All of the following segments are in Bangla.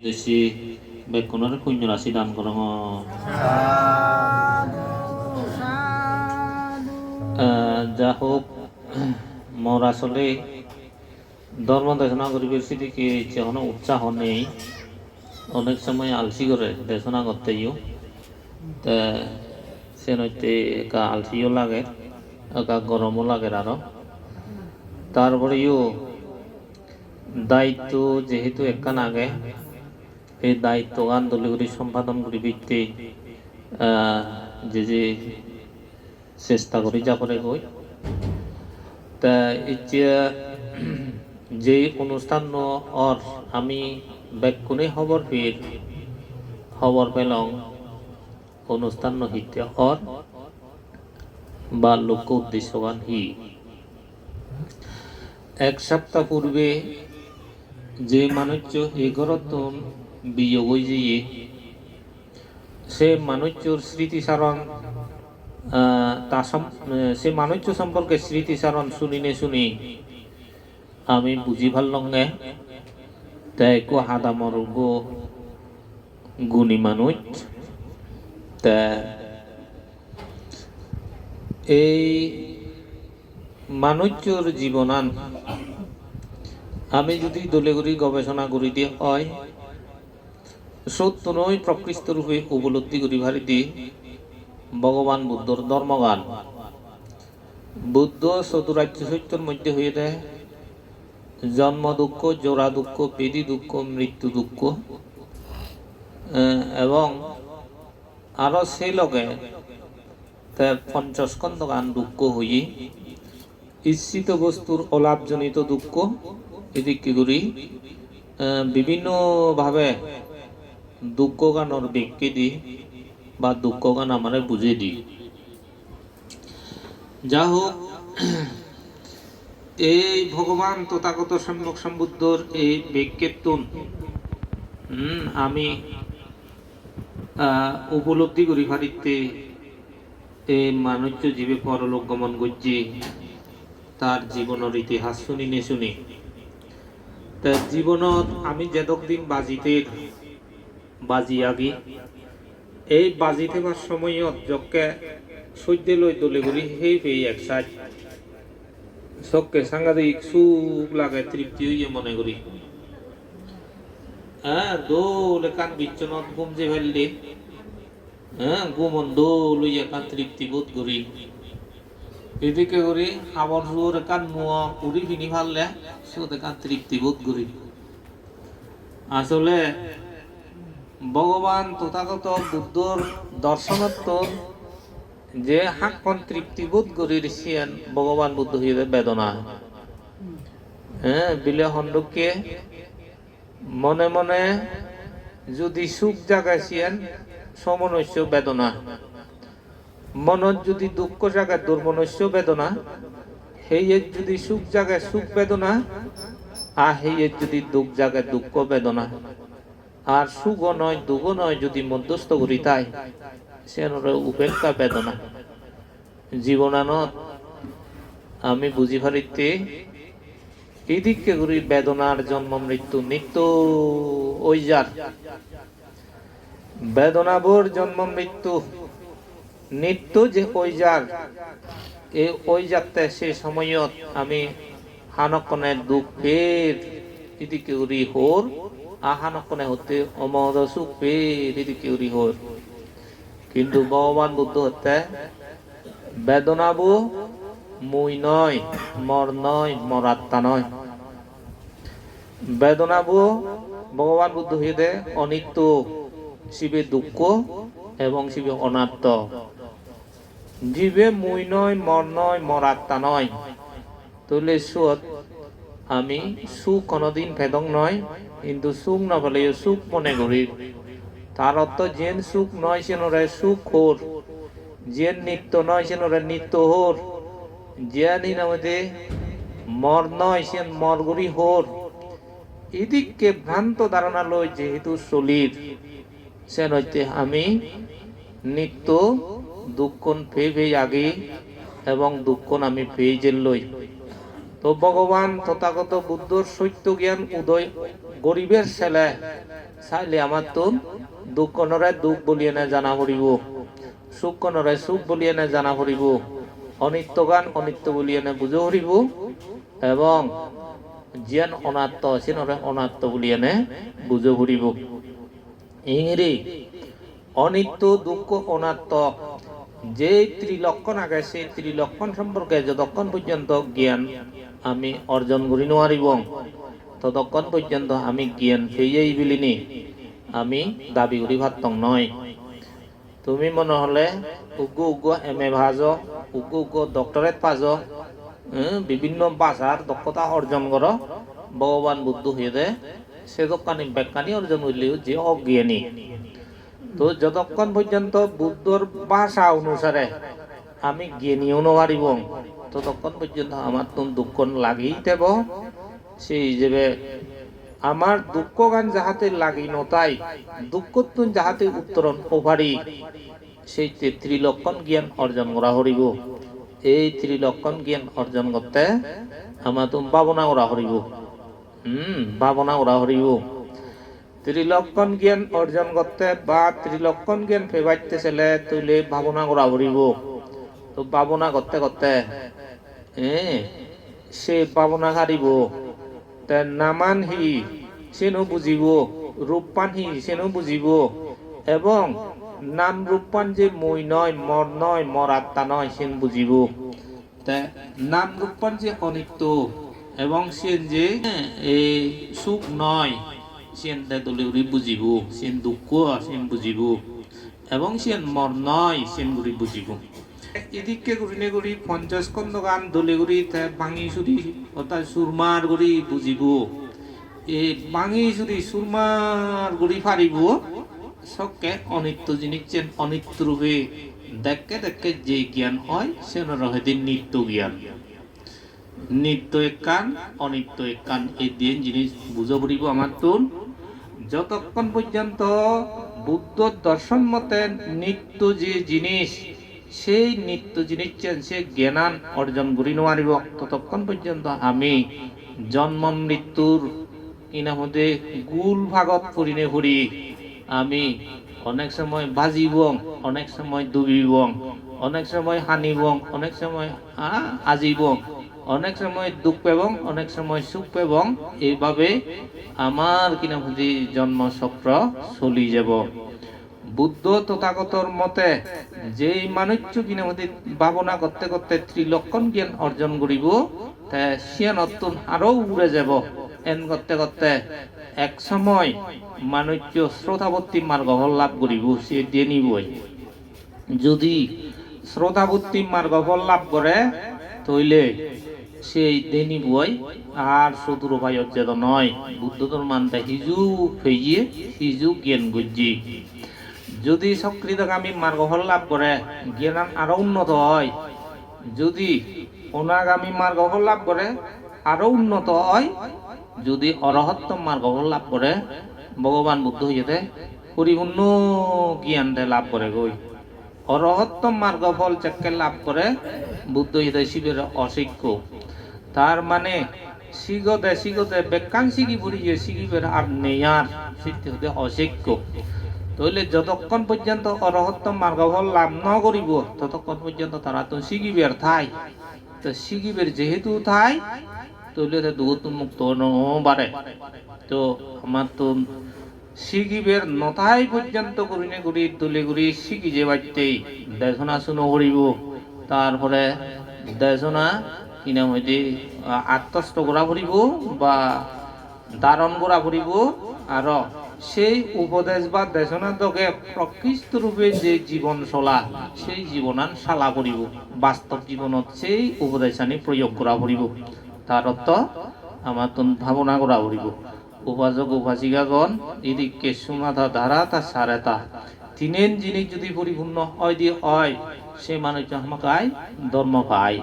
দেশি বেকুণৰ শূন্য ৰাশি দান কৰং যা হোক, মোর আসলে ধর্ম দেশনা করিবে সেদিকে যেন উৎসাহ নেই। অনেক সময় আলসি করে দেশনা করতেইও তা সে নইতে একা আলসিও লাগে, একা গরমও লাগে আরও। তারপরেও দায়িত্ব যেহেতু একখান আগে এই দায়িত্ব গান দলীয় সম্পাদন করি ভিত্তি যে যে চেষ্টা করি যা করে। গই তা এতিয়া যে অনুষ্ঠান অর আমি বেকুনে খবর পেয়ে খবর পেলং অনুষ্ঠান হিতে অর, বা লোক উদ্দেশ্য গান হি। এক সপ্তাহ পূর্বে যে মানুষ এগরতন বিয়োগ যেয়ে সে মানুষের স্মৃতিচারণ তা সে মানুষ সম্পর্কে স্মৃতিচারণ শুনিনে শুনি। আমি বুঝি ভালো লঙ্গে তাই কো হাদা মরগ গুণী মানুষ তা, এই মানুষের জীবনান আমি যদি দলে করি গবেষণা দিয়ে হয় সত্য নয় প্রকৃষ্ট রূপে উপলব্ধি করি ভারি দিয়ে ভগবান বুদ্ধর ধর্মগান। বুদ্ধ চতুরাজ্য সত্যর মধ্যে হয়ে দেয় জন্ম দুঃখ, জোড়া দুঃখ বেদি দুঃখ, মৃত্যু দুঃখ এবং আরও সেই লগে পঞ্চস্কন্ধ গান দুঃখ হইয়ে ইচ্ছিত বস্তুর অলাভজনিত দুঃখ, এদিকে করি বিভিন্নভাবে দুঃখ গানের ব্যক্তি দি বা দুঃখ গান আমারে বুঝে দি। যা হোক এই ভগবান তথাগত সম্যক সম্বুদ্ধর এই হুম, আমি উপলব্ধি করি ভারিতে এই মানুষ জীবে পরলোক গমন করছি তার জীবনের ইতিহাস শুনি নে শুনি। তার জীবনত আমি যেদক দিন বাজিতে বাজি আগি। এই বাজি থাকার সময়ত যকে সৈদ্য লৈ দলে করি সেই পেয়ে এক সাইড। চককে সাংঘাতিক সুখ লাগে, তৃপ্তি হইয়ে মনে করি। হ্যাঁ দোল একান বিচ্ছনত ঘুম যে ফেললি। হ্যাঁ ঘুমন দোল হইয়া একান তৃপ্তি বোধ করি। এদিকে করি খাবার জোর একান মুয়া উড়ি ফিনি ফাললে সুদ একান তৃপ্তি বোধ করি। আসলে ভগবান তথাগত বুদ্ধর দর্শনত যে হাকন তৃপ্তি বোধ করি ঋষিয়ান ভগবান বুদ্ধ হইবে বেদনা। হ্যাঁ বিলে হন্ডকে মনে মনে যদি সুখ জাগাইছিয়েন, সমনস্য বেদনা। মনত যদি দুঃখ জাগায় দুর্মনস্য বেদনা। হেয়ের যদি সুখ জাগায়, সুখ বেদনা। আর হেয়ের যদি দুঃখ জাগায়, দুঃখ বেদনা। আর সুখ নয় দুঃখ নয় যদি মধ্যস্থ করি তাই। সে উপেক্ষা বেদনা। জীবনানত আমি বুঝি পারিতে এদিকে করি বেদনার জন্ম মৃত্যু নিত্য ওই যার। বেদনাবোর জন্ম মৃত্যু নিত্য যে ওই যার। এই ওই যাত্রা সে সময়ত আমি হানকনে দুঃখের এদিকে উরি হোর আহানকনে হতে অমদ সুখ ফের এদিকে উরি হোর কিন্তু ভগবান বুদ্ধ হতে বেদনাবো মুই নয়, মর নয় মরাত্মা নয়। বেদনাবো ভগবান বুদ্ধ দে অনিত্য, শিবে দুঃখ এবং শিবে অনাত্ম। জীবে মুই নয়, মর নয় মরাত্মা নয়। তুলে সুত আমি সুখ কোনোদিন ভেদং নয় কিন্তু সুখ না বলে সুখ মনে করি। তার অর্থ যেন সুখ নয় সেনরে সুখ হোর, যেন নিত্য নয় সেনরে নিত্য হোর জিয়ানি নামতে মর নয় সেন মরগুরি হোর। এদিককে ভ্রান্ত ধারণা লই যেহেতু চলির সেন হইতে আমি নিত্য দুঃখন ফে ফে আগে এবং দুঃখন আমি পেয়ে যে লই। তো ভগবান তথাগত বুদ্ধর সত্য জ্ঞান উদয় গরিবের ছেলে চাইলে আমার তো দুঃখ নরে দুঃখ বলিয়ে না জানা পড়িব সুখ নরে সুখ বলিয়ে না জানা পড়িব অনিত্য গান অনিত্য বলিয়ে না বুঝে পড়িব এবং যেন অনাত্ম আছে নরে অনাত্ম বলিয়ে না বুঝে পড়িব ইংরি অনিত্য, দুঃখ অনাত্ম যে ত্রিলক্ষণ আগে, সেই ত্রিলক্ষণ সম্পর্কে যতক্ষণ পর্যন্ত জ্ঞান আমি অর্জন করি নোৱাৰিব। ততক্ষণ পর্যন্ত আমি জ্ঞান পেয়েই বিলিনি। আমি দাবি করি ভাতং নয়। তুমি মনে হলে উগ্র উগ্র এম এ ভাজ উগ্র উগ্র ডক্টরেট পাজ। বিভিন্ন ভাষার দক্ষতা অর্জন কর ভগবান বুদ্ধ হয়ে দে সে দোকানি ব্যাখ্যানি অর্জন করলেও যে অজ্ঞানী। তো যতক্ষণ পর্যন্ত বুদ্ধর ভাষা অনুসারে আমি জ্ঞানীও নোৱাৰিব। ততক্ষণ পর্যন্ত আমার তো দুঃখ লাগেই দেব। সেই হিসেবে আমার দুঃখ গান যাহাতে লাগি নতাই দুঃখ তুন যাহাতে উত্তরণ ওভারি সেই ত্রিলক্ষণ জ্ঞান অর্জন করা হরিব। এই ত্রিলক্ষণ জ্ঞান অর্জন করতে আমার তো ভাবনা করা হরিব হম ভাবনা করা হরিব ত্রিলক্ষণ জ্ঞান অর্জন করতে বা ত্রিলক্ষণ জ্ঞান ফেবাইতে ছেলে তুলে ভাবনা করা হরিব তো ভাবনা করতে করতে সে ভাবনা হারিব। তে নামান হি, সেনো বুঝিব। রূপপান হি, সেনো বুঝিব। এবং নাম রূপপান যে মই নয়, মর নয়, মর আত্মা নয়, সেন বুঝিব। নাম রূপপান যে অনিত্য, এবং সেন যে সুখ নয়, সেন তে দলিউরি বুঝিব। সেন দুঃখ, সেন বুঝিব। এবং সেন মর নয়, সেন বুঝিব। এদিকে গুরিনে গুড়ি পঞ্চাশ কন্দ গান, দলে গুড়ি ভাঙি চুরি অর্থাৎ সুরমার গুড়ি বুঝিব। এই ভাঙি চুরি সুরমার গুড়ি ফারিব। সবকে অনিত্য জিনিস যেন অনিত্য রূপে। দেখে দেখে যে জ্ঞান হয়, সে রহেদিন নিত্য জ্ঞান। নিত্য এক কান, অনিত্য এক কান, এই দিন জিনিস বুঝে পড়িব আমার তোর যতক্ষণ পর্যন্ত বুদ্ধ দর্শন মতে নিত্য যে জিনিস সেই নিত্য জিনিস সে জ্ঞানান অর্জন করি নোৱাৰিব ততক্ষণ পর্যন্ত আমি জন্ম মৃত্যুর ইনামতে গুল ভাগত ফুরিনে ফুরি আমি অনেক সময় বাজিব, অনেক সময় ডুবিব, অনেক সময় হানিব, অনেক সময় আজিব, অনেক সময় দুঃখ পেবং, অনেক সময় সুখ পেবং, এইভাবে আমার কিনা বুঝি জন্মচক্র চলি যাব। বুদ্ধ তথাগতর মতে, যেই মানুষ কিনা বুঝি ভাবনা করতে করতে ত্রিলক্ষণ জ্ঞান অর্জন করিব, তে সিয়া নতুন আরও উড়ে যাব। এন করতে করতে এক সময় মানুষ শ্রোতাবর্তী মার্গ লাভ করিব, সে দিয়ে নিবই যদি শ্রোতাবর্তী মার্গ লাভ করে, তইলে সেই দেনি বই আর সদুর উপায় অজ্ঞাত নয়। বুদ্ধ ধর্মান্তা হিজু ফেইয়ে হিজু জ্ঞান গুজি যদি সক্রিয়গামী মার্গ লাভ করে, জ্ঞান আরও উন্নত হয়। যদি অনাগামী মার্গ লাভ করে, আরও উন্নত হয়। যদি অরহত্ত মার্গ লাভ করে, ভগবান বুদ্ধ হইতে পরিপূর্ণ জ্ঞান লাভ করে গই। অরহত্ত মার্গ ফল চেককে লাভ করে, বুদ্ধ হৃদয় শিবের অশিক্ষ। তার মানে শিগতে শিগতে বেকান শিখি পড়িয়ে শিখিবের আর নেয়ার সিদ্ধি হতে অশিক্য তইলে যতক্ষণ পর্যন্ত অরহত্ত মার্গফল লাভ ন করিব ততক্ষণ পর্যন্ত তারা তো শিখিবের ঠাই। তো শিখিবের যেহেতু ঠাই, তইলে তো দুঃখ মুক্ত নবারে তো আমার তো শিখিবের নথাই পর্যন্ত করিনে করি তুলে করি শিখি যে বাড়তেই দেশনা শুনো করিব তারপরে দেশনা কিনা হইতে আত্মস্থ করা ফুরিব বা ধারণ করা ফুরিব আর সেই উপদেশ বা দেশনার দকে প্রকৃষ্ট রূপে যে জীবন চলা সেই জীবনান শালা করিব। বাস্তব জীবনত সেই উপদেশানি প্রয়োগ করা ফুরিব তার অর্থ আমার ভাবনা করা ফুরিব উপাসক, উপাসিকাগণ এদিকে সুনাথা ধারা তা সারেতা তিনেন জিনিস যদি পরিপূর্ণ হয় দিয়ে হয় সে মানুষ আমাকায় ধর্ম পায়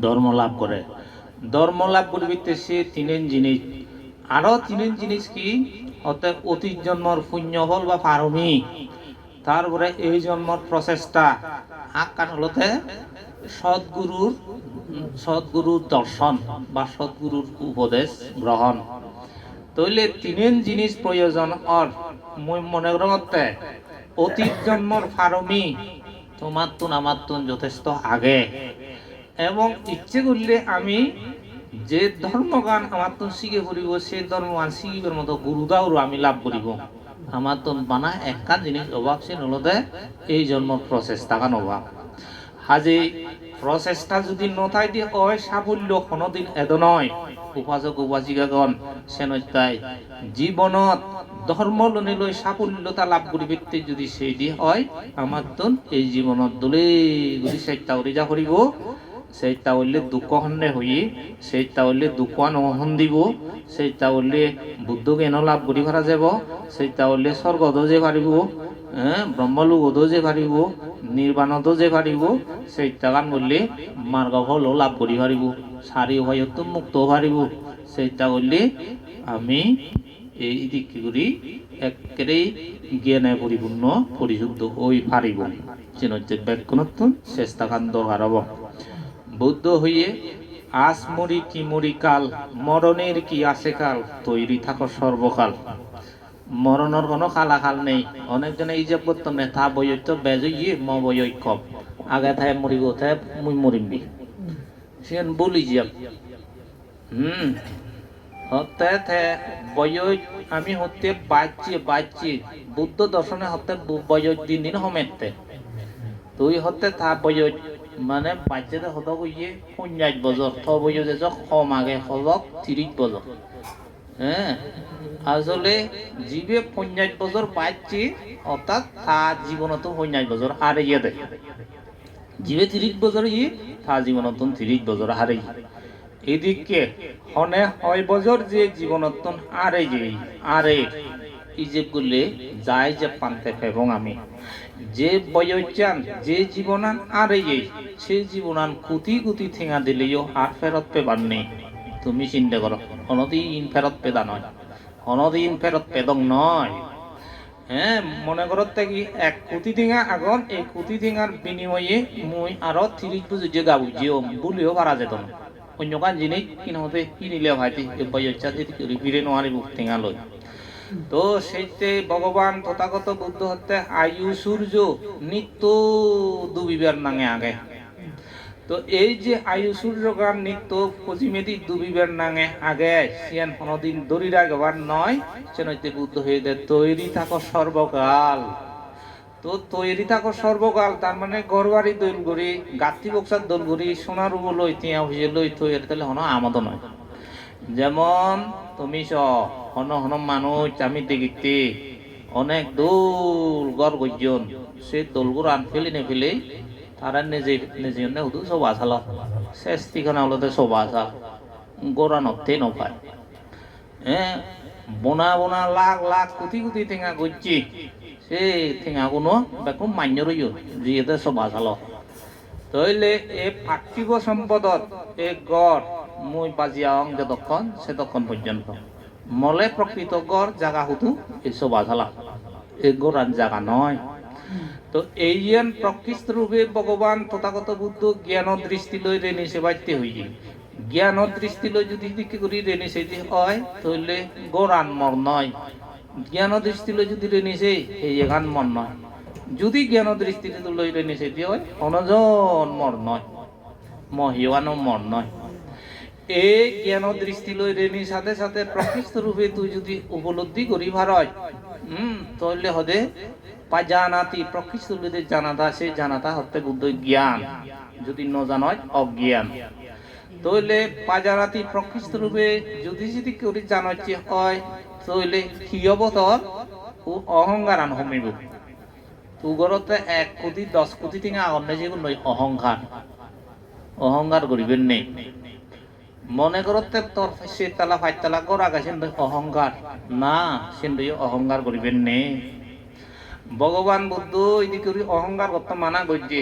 ধর্ম লাভ করে ধর্ম লাভ করিবিতে সে তিনেন জিনিস আরও তিনেন জিনিস কি? অর্থাৎ অতীত জন্মর পুণ্য ফল বা পারমি তারপরে এই জন্মর প্রচেষ্টা আকান হলতে সদ্গুরুর সদ্গুরুর দর্শন বা সদ্গুরুর উপদেশ গ্রহণ তইলে তিনেন জিনিস প্রয়োজন অর মই মনে করতে অতীত জন্মর ফারমি তোমার তুন আমার তুন যথেষ্ট আগে। এবং ইচ্ছে করলে আমি যে ধর্মগান আমার তুন শিখে পড়িব সেই ধর্মগান শিখিবার মতো গুরুদাওর আমি লাভ করিব। আমার তুন বানা একটা জিনিস অভাব সে নলদে, এই জন্মর প্রচেষ্টা অভাব হাজে প্রচেষ্টা যদি নথাই দিয়ে হয় সাফল্য কোনোদিন এদ নয়। উপাসক, উপাসিকাগণ, সেনতাই, জীবনত ধর্ম লনে লৈ সাফল্যতা লাভ করি ব্যক্তি যদি সেই দিয়ে হয়, আমার তো এই জীবনত দলে গুলি সেইটা উড়ি যা করিব। সেইটা হইলে দুঃখ হই, সেইটা হইলে দুঃখ নহন দিব, সেইটা হইলে বুদ্ধ জ্ঞান লাভ করি পারা যাব, সেইটা হইলে স্বর্গদ যে পারিব হ্যাঁ ব্রহ্মলোকদ যে পারিব নির্বাণত যে পারিব সেইটা গান বললে মার্গ ফল লাভ করি পারিব সারি হয়তো মুক্ত পারিব সেইটা করলে আমি এই দিক করি একেবারে জ্ঞানে পরিপূর্ণ পরিশুদ্ধ হই পারিব যেন যে ব্যাকরণত্ব চেষ্টা খান দরকার হব। বুদ্ধ হইয়ে, আজ মরি কি মরি কাল, মরণের কি আছে কাল, তৈরি থাকো সর্বকাল। মরণের কোনো খালাখাল নেই। অনেকজনে এই যে করতো নেতা বইত বেজইয়ে ম বইক আগে থায় মরিব, থায় মুই মরিমবি। সেন বলি যে, হুম, হতে থে বয়স আমি হতে বাচ্চি বাচ্চি বুদ্ধ দর্শনে হতে বয়স দিন দিন হমেতে তুই হতে থা বয়স মানে বাচ্চাতে হত কইয়ে পঞ্চাশ বছর থ বয়স এসব কম আগে, হলক তিরিশ বছর হ্যাঁ আসলে জীবে পঞ্চাশ বছর বাচ্চি অর্থাৎ তা জীবনত পঞ্চাশ বছর হারে ইয়ে দেয় জীবে তিরিশ বছর ই তা জীবনত তিরিশ বছর হারে এদিকে হনে হয় বছর যে জীবনতন আরে যে আরে যে গুলে যাই যে পান্তে ফেবং আমি। যে বয়চান যে জীবনান আরে যে সে জীবনান কুতি কুতি ঠেঙা দিলেও আর ফেরত পেবার নেই। তুমি চিন্তা করো অনদিন ফেরত পেদা নয় অনদিন ফেরত পেদং নয়। হ্যাঁ মনে করো কি এক কোটি টিঙা আগন, এই কোটি টিঙার বিনিময়ে মুই আরও তিরিশ বছর যে গাবু জিও বলিও পারা যেত না। অন্য কান জিনিস কিনতে কিনিলে ভাইতি বয়সা যদি ফিরে নোয়ারি বুক টেঙা লই। তো সেইতে ভগবান তথাগত বুদ্ধ হতে আয়ু, সূর্য, নিত্য দুবিবার নাঙে আগে। তো এই যে আয়ু, সূর্য, গান, নিত্য পশ্চিমেদি দুবিবার নাঙে আগে, সিয়ান হনদিন দরিরা গবার নয় চেনইতে বুদ্ধ হয়ে দেয় তৈরি থাকো সর্বকাল। তো তৈরি থাকো সর্বকাল, তার মানে গড়বাড়ি দৈল করি গাত্তি বক্সার দোল করি, সোনার উবো লই তিয়া হইয়ে লই তৈরি তাহলে হন আমাদের নয়। যেমন তুমি স হন হন মানুষ আমি দেখিতে অনেক দূর গড় গজন সে দোলগুলো আন ফেলি নে ফেলে তারা নিজে নিজে নে হুদু সব আসাল শেষটিখানা হলতে সব আসাল গোড়া নতে নপায়। হ্যাঁ বোনা বোনা লাখ লাখ কোটি কোটি টেঙা গজ্জি। সে ঠেঙা কোনো বেকম মান্য রইও যিহেতু সব আসাল তইলে এই পার্থিব সম্পদত এই গড়, মই বাজিয়াং যতক্ষণ সেতক্ষণ পর্যন্ত মলে প্রকৃত গড় জাগা হুতু, এই সব আসালা এই গড়ান জাগা নয়। তো এই জ্ঞান প্রকৃষ্ট রূপে ভগবান তথাগত বুদ্ধ জ্ঞান দৃষ্টি লৈ রেনি সেবাইতে হইয়ে। জ্ঞান দৃষ্টি লৈ যদি দিকে করি রেনি সেটি হয়, তাহলে গড়ান মর নয়। জ্ঞান দৃষ্টি লৈ যদি রেনি সেই এই এখান মর নয়। যদি জ্ঞান দৃষ্টি লৈ রেনি সেটি হয়, অনজন মর নয়। মহিয়ানো মর নয়। এই জ্ঞান দৃষ্টি লৈ রেনির সাথে সাথে প্রকৃষ্ট রূপে তুই যদি উপলব্ধি করি ভারয় হুম তাহলে হদে পাজানাতি প্রকৃষ্ট রূপে জানাতা, সেই জানাতা হতে বুদ্ধ জ্ঞান। যদি ন জানয় অজ্ঞান। তাহলে পাজানাতি প্রকৃষ্ট রূপে যদি যদি করি জানচ্ছে হয় তাহলে কি হব তোর ও অহংকার আন হমিব তুগরতে এক কোটি দশ কোটি টিঙা অন্য যেগুলো অহংকার অহংকার করিবেন নেই মনে করতে তোর শীতলা ফাইতলা করা গেছেন অহংকার। না সিন্ধু অহংকার করিবেন নে। ভগবান বুদ্ধ এদিকে অহংকার করতে মানা করছে